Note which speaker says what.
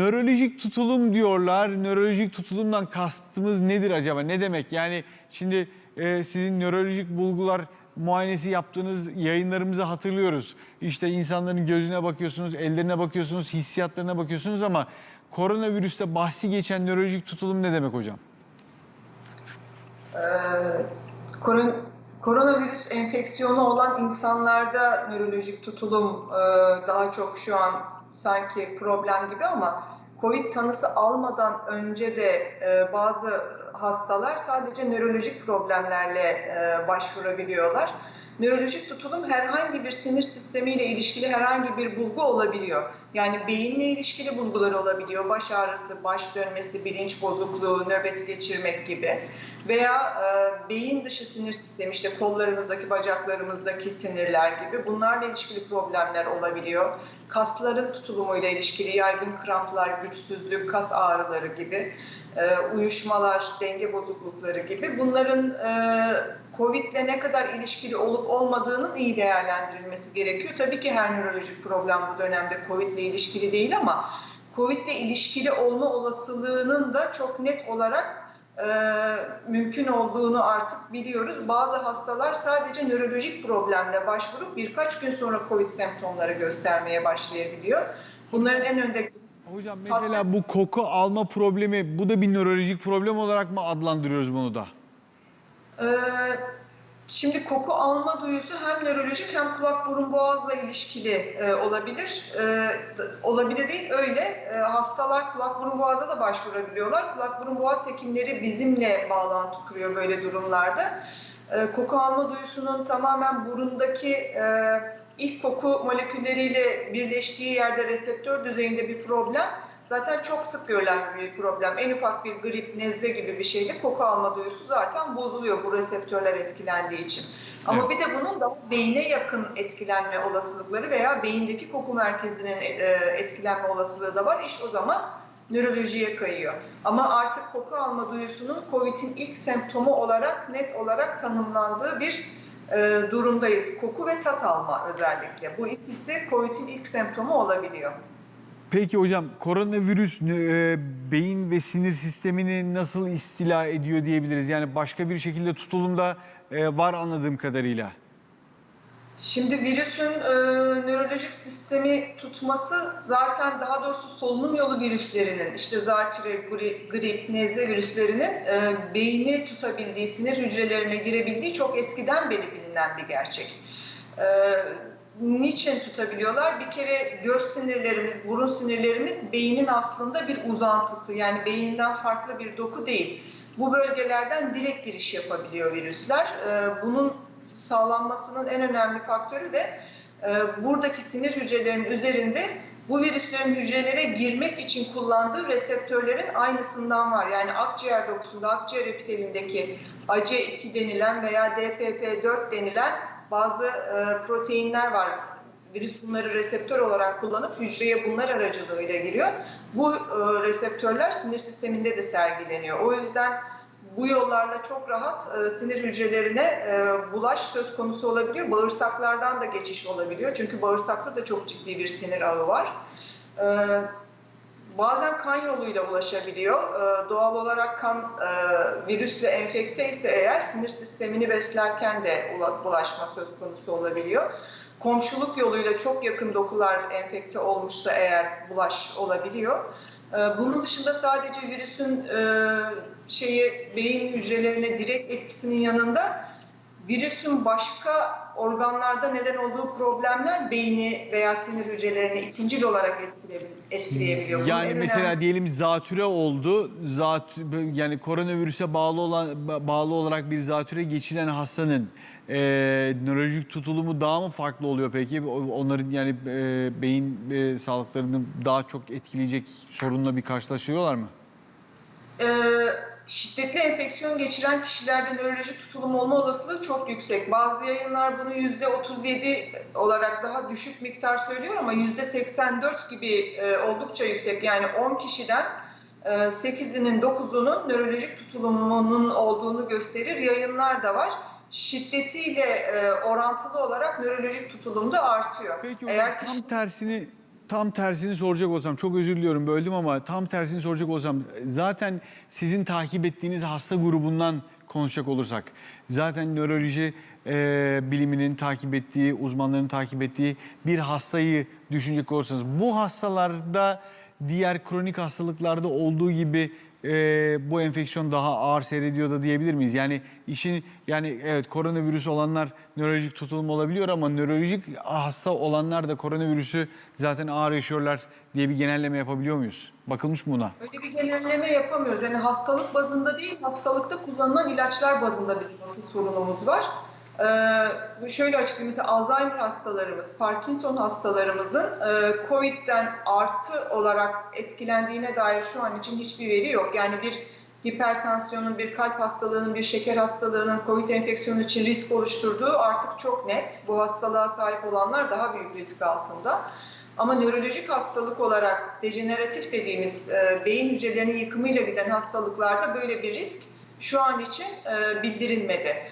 Speaker 1: Nörolojik tutulum diyorlar. Nörolojik tutulumdan kastımız nedir acaba? Ne demek? Yani şimdi e, sizin nörolojik bulgular muayenesi yaptığınız yayınlarımızı hatırlıyoruz. İşte insanların gözüne bakıyorsunuz, ellerine bakıyorsunuz, hissiyatlarına bakıyorsunuz ama koronavirüste bahsi geçen nörolojik tutulum ne demek hocam?
Speaker 2: Koron- koronavirüs enfeksiyonu olan insanlarda nörolojik tutulum e, daha çok şu an sanki problem gibi ama COVID tanısı almadan önce de e, bazı hastalar sadece nörolojik problemlerle e, başvurabiliyorlar. Nörolojik tutulum herhangi bir sinir sistemiyle ilişkili herhangi bir bulgu olabiliyor. Yani beyinle ilişkili bulgular olabiliyor. Baş ağrısı, baş dönmesi, bilinç bozukluğu, nöbet geçirmek gibi. Veya e, beyin dışı sinir sistemi işte kollarımızdaki, bacaklarımızdaki sinirler gibi bunlarla ilişkili problemler olabiliyor. Kasların tutulumuyla ilişkili yaygın kramplar, güçsüzlük, kas ağrıları gibi, e, uyuşmalar, denge bozuklukları gibi bunların e, Covid'le ne kadar ilişkili olup olmadığının iyi değerlendirilmesi gerekiyor. Tabii ki her nörolojik problem bu dönemde Covid'le ilişkili değil ama Covid'le ilişkili olma olasılığının da çok net olarak e, mümkün olduğunu artık biliyoruz. Bazı hastalar sadece nörolojik problemle başvurup birkaç gün sonra Covid semptomları göstermeye başlayabiliyor. Bunların en önde
Speaker 1: Hocam mesela bu koku alma problemi bu da bir nörolojik problem olarak mı adlandırıyoruz bunu da?
Speaker 2: Ee, Şimdi koku alma duyusu hem nörolojik hem kulak burun boğazla ilişkili e, olabilir. E, d- olabilir değil öyle. E, hastalar kulak burun boğaza da başvurabiliyorlar. Kulak burun boğaz hekimleri bizimle bağlantı kuruyor böyle durumlarda. Koku alma duyusunun tamamen burundaki e, ilk koku molekülleriyle birleştiği yerde reseptör düzeyinde bir problem. Zaten çok sık görülen bir problem. En ufak bir grip, nezle gibi bir şeyde koku alma duyusu zaten bozuluyor bu reseptörler etkilendiği için. Ama
Speaker 1: Evet.
Speaker 2: bir de bunun da beyne yakın etkilenme olasılıkları veya beyindeki koku merkezinin e, etkilenme olasılığı da var. İş o zaman nörolojiye kayıyor. Ama artık koku alma duyusunun COVID'in ilk semptomu olarak net olarak tanımlandığı bir e, durumdayız. Koku ve tat alma özellikle. Bu ikisi COVID'in ilk semptomu olabiliyor.
Speaker 1: Peki hocam koronavirüs e, beyin ve sinir sistemini nasıl istila ediyor diyebiliriz? Yani başka bir şekilde tutulumda e, var anladığım kadarıyla.
Speaker 2: Şimdi virüsün e, nörolojik sistemi tutması zaten daha doğrusu solunum yolu virüslerinin işte zatüre, grip, grip nezle virüslerinin e, beyni tutabildiği, sinir hücrelerine girebildiği çok eskiden beri bilinen bir gerçek. E, niçin tutabiliyorlar? Bir kere göz sinirlerimiz, burun sinirlerimiz beynin aslında bir uzantısı. Yani beyinden farklı bir doku değil. Bu bölgelerden direkt giriş yapabiliyor virüsler. E, bunun sağlanmasının en önemli faktörü de e, buradaki sinir hücrelerinin üzerinde bu virüslerin hücrelere girmek için kullandığı reseptörlerin aynısından var. Yani akciğer dokusunda, akciğer epitelindeki AC2 denilen veya DPP4 denilen bazı e, proteinler var. Virüs bunları reseptör olarak kullanıp hücreye bunlar aracılığıyla giriyor. Bu e, reseptörler sinir sisteminde de sergileniyor. O yüzden bu yollarla çok rahat e, sinir hücrelerine e, bulaş söz konusu olabiliyor. Bağırsaklardan da geçiş olabiliyor. Çünkü bağırsakta da çok ciddi bir sinir ağı var. E, bazen kan yoluyla ulaşabiliyor. E, doğal olarak kan e, virüsle enfekte ise eğer sinir sistemini beslerken de ula- bulaşma söz konusu olabiliyor. Komşuluk yoluyla çok yakın dokular enfekte olmuşsa eğer bulaş olabiliyor. Ee, Bunun dışında sadece virüsün e, şeyi beyin hücrelerine direkt etkisinin yanında virüsün başka organlarda neden olduğu problemler beyni veya sinir hücrelerini ikincil olarak etkileyebil- etkileyebiliyor. Bunun
Speaker 1: Yani
Speaker 2: en
Speaker 1: mesela
Speaker 2: önemlisi-
Speaker 1: diyelim zatüre oldu. Zat yani koronavirüse bağlı olan bağlı olarak bir zatüre geçiren hastanın e, nörolojik tutulumu daha mı farklı oluyor peki? Onların yani e, beyin e, sağlıklarını daha çok etkileyecek sorunla bir karşılaşıyorlar mı?
Speaker 2: Ee, şiddetli enfeksiyon geçiren kişilerde nörolojik tutulum olma olasılığı çok yüksek. Bazı yayınlar bunu yüzde 37 olarak daha düşük miktar söylüyor ama yüzde 84 gibi e, oldukça yüksek. Yani 10 kişiden e, 8'inin 9'unun nörolojik tutulumunun olduğunu gösterir yayınlar da var. Şiddetiyle e, orantılı olarak nörolojik tutulum da artıyor.
Speaker 1: Peki hocam
Speaker 2: Eğer
Speaker 1: tam
Speaker 2: kişi-
Speaker 1: tersini tam tersini soracak olsam, çok özür diliyorum böldüm ama tam tersini soracak olsam zaten sizin takip ettiğiniz hasta grubundan konuşacak olursak zaten nöroloji e, biliminin takip ettiği, uzmanların takip ettiği bir hastayı düşünecek olursanız bu hastalarda diğer kronik hastalıklarda olduğu gibi e, bu enfeksiyon daha ağır seyrediyor da diyebilir miyiz? Yani işin yani evet koronavirüs olanlar nörolojik tutulma olabiliyor ama nörolojik hasta olanlar da koronavirüsü zaten ağır yaşıyorlar diye bir genelleme yapabiliyor muyuz? Bakılmış mı buna?
Speaker 2: Öyle bir genelleme yapamıyoruz. Yani hastalık bazında değil, hastalıkta kullanılan ilaçlar bazında bizim asıl sorunumuz var. Ee, şöyle açıklayayım, mesela Alzheimer hastalarımız, Parkinson hastalarımızın e, COVID'den artı olarak etkilendiğine dair şu an için hiçbir veri yok. Yani bir hipertansiyonun, bir kalp hastalığının, bir şeker hastalığının COVID enfeksiyonu için risk oluşturduğu artık çok net. Bu hastalığa sahip olanlar daha büyük risk altında. Ama nörolojik hastalık olarak dejeneratif dediğimiz e, beyin hücrelerinin yıkımıyla giden hastalıklarda böyle bir risk şu an için e, bildirilmedi.